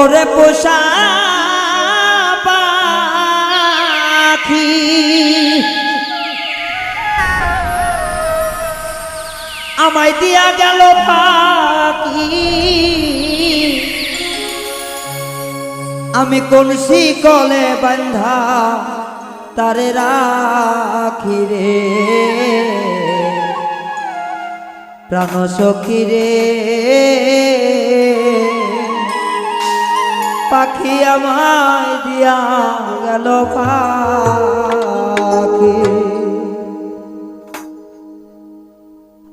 ওরে পোষা পাখি। আমায় দিয়া গেল পাখি আমি কোন শিকলে বান্ধা তারে রাখি রে। প্রাণ সখী রে। পাখি আমায় দিয়া গেল পাখি।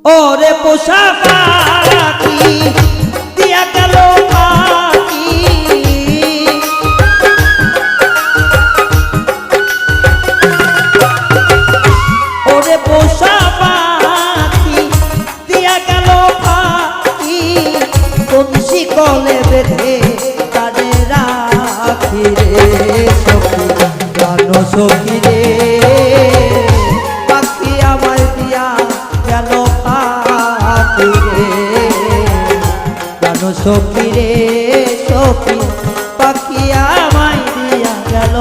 ওরে পোষা পাখি দিয়া গেল পাখি। রে আমার দিয়া গেল পাখি রে। প্রাণ সখী রে দিয়া গেল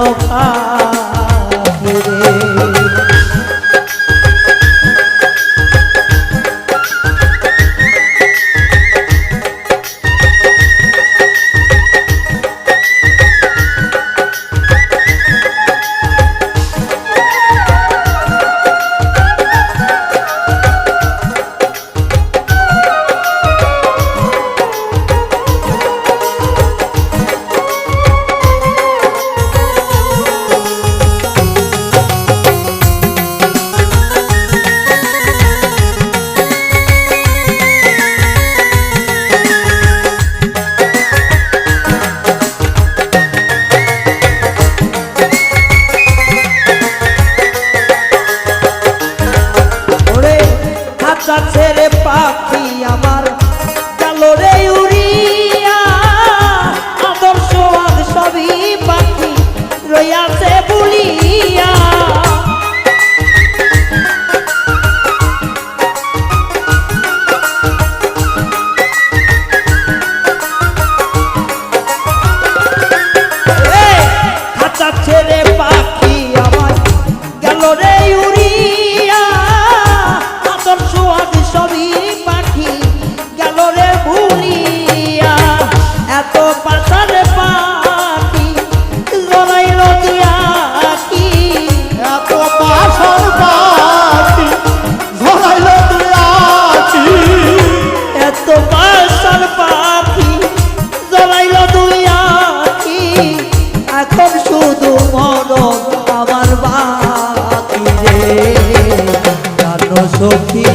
sobrino.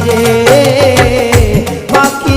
রে পাখি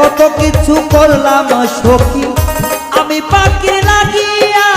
কত কিছু করলাম সখী। আমি পাখি লাগিয়া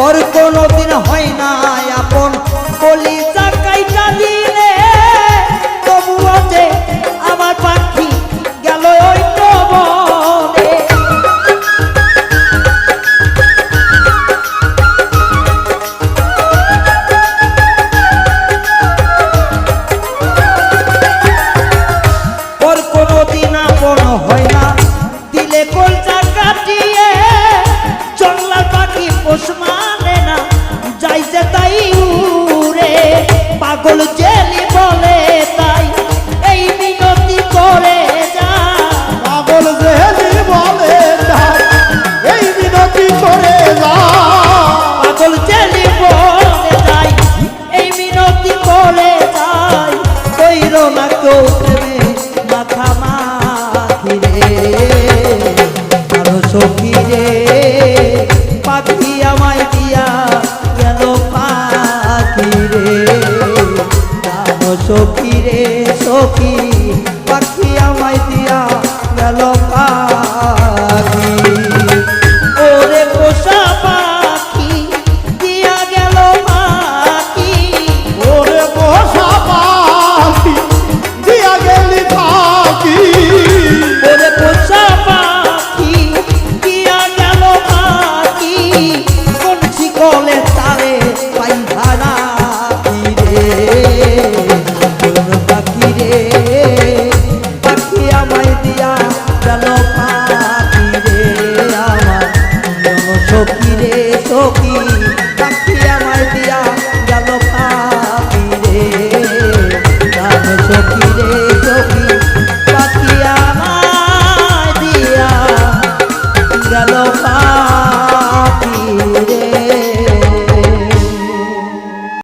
পর কোনদিন হয় না। আমায় সখী রে সখী